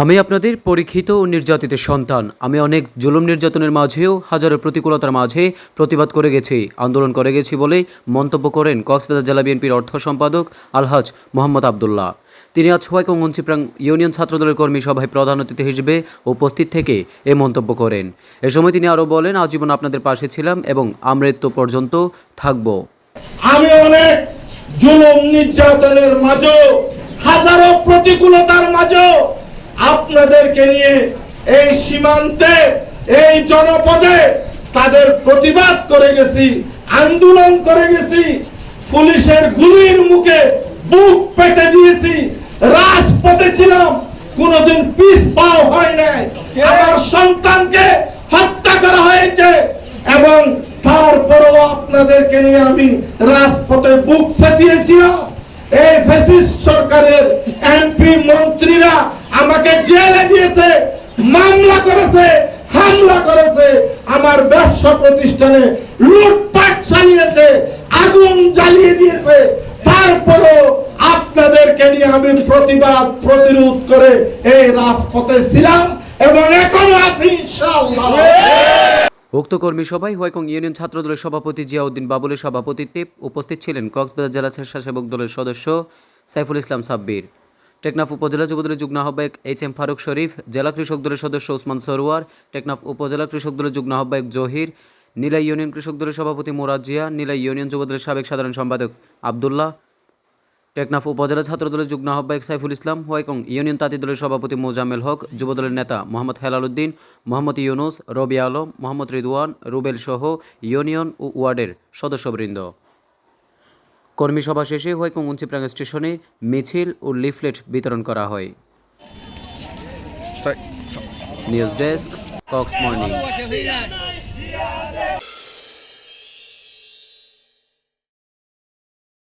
আমি আপনাদের পরীক্ষিত ও নির্যাতিত সন্তান। আমি অনেক জুলুম নির্যাতনের মাঝেও হাজারো প্রতিকূলতার মাঝে প্রতিবাদ করে গেছি, আন্দোলন করে গেছি বলে মন্তব্য করেন কক্সবাজার জেলা বিএনপির অর্থ সম্পাদক আলহাজ মোহাম্মদ আবদুল্লাহ। তিনি আজ হোয়াইকং মুন্সিপ্রাং ইউনিয়ন ছাত্রদলের কর্মী সভায় প্রধান অতিথি হিসেবে উপস্থিত থেকে এ মন্তব্য করেন। এ সময় তিনি আরও বলেন, আজীবন আপনাদের পাশে ছিলাম এবং আমৃত্যু পর্যন্ত থাকব। আমি অনেক জুলুম নির্যাতনের মাঝেও হাজারো আপনাদেরকে নিয়ে এই সীমান্তে এই জনপদে তাদের প্রতিবাদ করে গেছি আন্দোলন করে গেছি পুলিশের গুলির মুখে বুক পেতে দিয়েছি রাজপথে ছিলাম কোনোদিন পিস পাও হয় নাই। আমার সন্তানকে হত্যা করা হয়েছে এবং তারপরেও আপনাদেরকে নিয়ে আমি রাজপথে বুক দিয়েছিলাম এই ফ্যাসিস্ট আমাকে জেলে দিয়েছে, মামলা করেছে, হামলা করেছে, আমার ব্যবসা প্রতিষ্ঠানে লুটপাট চালিয়েছে, আগুন জ্বালিয়ে দিয়েছে। তারপরেও আপনাদেরকে নিয়ে আমি প্রতিবাদ, প্রতিরোধ করে এই রাজপথে ছিলাম এবং এখনও আছি, ইনশাআল্লাহ। উক্ত কর্মী সভায় হোয়াইকং ইউনিয়ন ছাত্রদলের সভাপতি জিয়াউদ্দিন বাবুলের সভাপতিত্বে উপস্থিত ছিলেন কক্সবাজার জেলা স্বেচ্ছাসেবক দলের সদস্য সাইফুল ইসলাম সাব্বির। টেকনাফ উপজেলা যুবদলের যুগ্ম আহ্বায়ক এইচ এম ফারুক শরীফ, জেলা কৃষক দলের সদস্য ওসমান সরোয়ার, টেকনাফ উপজেলা কৃষক দলের যুগ্ম আহ্বায়ক জহির নীলাই ইউনিয়ন কৃষক দলের সভাপতি মুরাদ জিয়া নীলাই ইউনিয়ন যুবদলের সাবেক সাধারণ সম্পাদক আবদুল্লাহ, টেকনাফ উপজেলা ছাত্রদলের যুগ্ম আহ্বায়ক সাইফুল ইসলাম হোয়াইকং ইউনিয়ন তাঁতি দলের সভাপতি মোজামেল হক, যুবদলের নেতা মোহাম্মদ হেলাল উদ্দিন মোহাম্মদ ইউনুস, রবি আলম, মোহাম্মদ রিদওয়ান, রুবেল সহ ইউনিয়ন ও ওয়ার্ডের সদস্যবৃন্দ। কর্মী সভা শেষে হয়কুং উঞ্চিপ্রাং স্টেশনে মিছিল ও লিফলেট বিতরণ করা হয়। News desk Cox morning